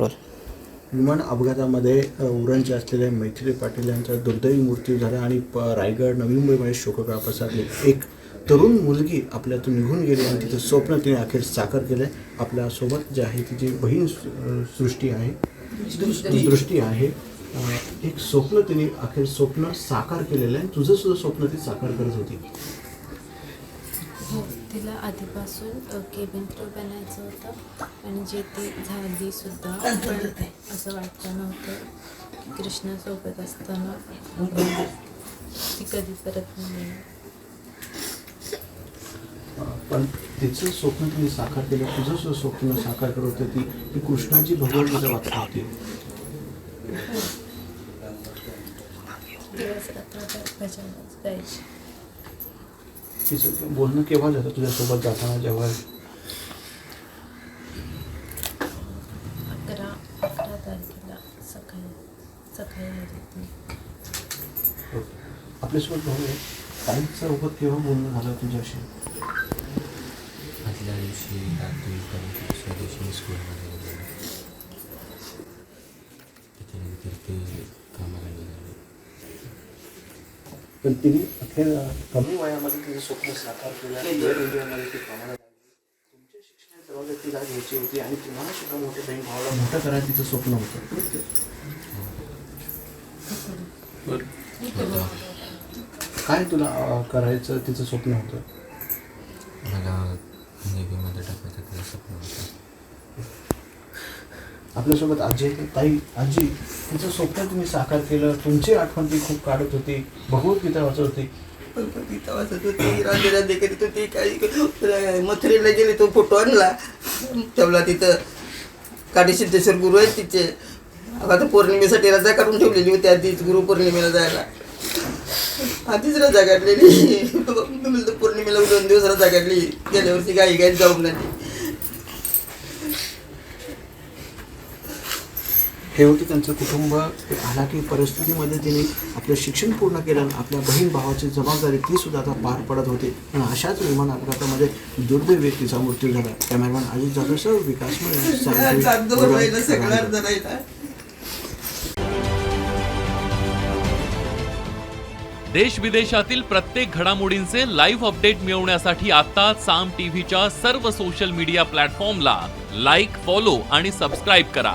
Role विमान अपघातामध्ये उरणचे असलेले मैथिली पाटील यांचा दुर्दैवी मृत्यू झाला आणि प रायगड नवी मुंबईमध्ये शोककळा पसरली एक तरुण मुलगी आपल्यातून निघून गेली आणि तिचं स्वप्न तिने अखेर साकार केलं आहे आपल्यासोबत जे आहे तिची बहीण सृष्टी आहे दृष्टी आहे. एक स्वप्न तिने अखेर स्वप्न साकार केलेलं आहे तुझंसुद्धा स्वप्न ती साकार करत होती. तिला आधीपासून केबिन क्रू बनायचं होतं आणि जे ती झाली सुद्धा. पण असं वाटलं नव्हतं कृष्णासोबत असताना ती कधी परत नाही. पण तिचं स्वप्न तिने साकार केलं. तुझं सुद्धा स्वप्न साकार करत होती ती. कृष्णाची भगवद्गीता वाचत होती. दिवस रात्र तिचं बोलणं केव्हा झालं? तुझ्यासोबत जाताना जेव्हा? अकरा अकरा तारखेला सकाळी सकाळी आली ती. आपल्यासोबत भाऊ आहे. ताईचं केव्हा बोलणं झालं तुझ्याशी? आदल्या दिवशी रात्री पण दुसऱ्या दिवशी मी स्कूलमध्ये गेलेलो त्याच्यानंतर ते पण तिने अखेर कमी वयामध्ये तिचं स्वप्न साकार केलं आणि एअर इंडियामध्ये ती कामाला लागली. तुमच्या शिक्षणाची जबाबदारी तिला घ्यायची होती आणि तुम्हाला सुद्धा मोठे बहीण भावाला मोठं करायचं तिचं स्वप्न होतं. होतं काय तुला करायचं तिचं स्वप्न होतं? मला नेव्हीमध्ये टाकायचं त्याचं स्वप्न होतं. आपल्यासोबत आजी आहे ताई आजी तिचं स्वप्न तुम्ही साकार केलं तुमची आठवण ती खूप काढत होती भगवद्गीता वाचत होती. पण वाचत होती राधे राधे करीत होती काही मथुरेला गेले तो फोटो आणला. ठेवला तिथं काडी सिद्धेश्वर गुरु आहेत तिचे आता पौर्णिमेसाठी रजा काढून ठेवलेली होती आधीच गुरु पौर्णिमेला जायला. आधीच रजा काढलेली. तुम्ही पौर्णिमेला दोन दिवस रजा काढली. गेल्या वर्षी गाई गाईत जाऊन आली. हे होते त्यांचं कुटुंब. हालाकी परिस्थितीमध्ये तिने आपलं शिक्षण पूर्ण केलं आणि आपल्या बहीण भावाची जबाबदारी ती सुद्धा आता पार पडत होती. आणि अशाच विमान अपघातामध्ये दुर्दैव व्यक्तीचा मृत्यू झाला. कॅमेरामॅन अजित विकास रायगड. अर्ध राहिला देश विदेशातील प्रत्येक घडामोडींचे लाईव्ह अपडेट मिळवण्यासाठी आता साम टीव्हीच्या सर्व सोशल मीडिया प्लॅटफॉर्मला लाईक फॉलो आणि सबस्क्राईब करा.